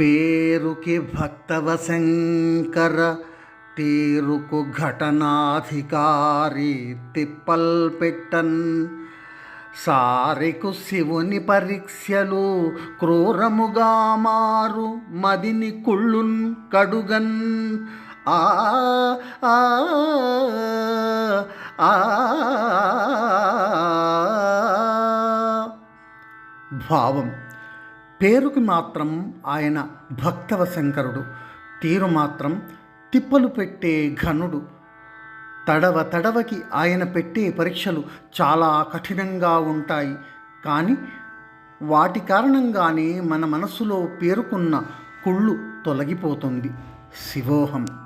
పేరుకి భక్తవ శంకర తీరుకు ఘటనాధికారి తిప్పల్ పెట్టన్ సారికు శివుని పరీక్షలు క్రూరముగా మారు మదిని కుళ్ళున్ కడుగన్. ఆ ఆ భావం. పేరుకి మాత్రం ఆయన భక్తవ శంకరుడు తీరు మాత్రం తిప్పలు పెట్టే ఘనుడు. తడవ తడవకి ఆయన పెట్టే పరీక్షలు చాలా కఠినంగా ఉంటాయి. కానీ వాటి కారణంగానే మన మనసులో పేరుకున్న కుళ్ళు తొలగిపోతుంది. శివోహం.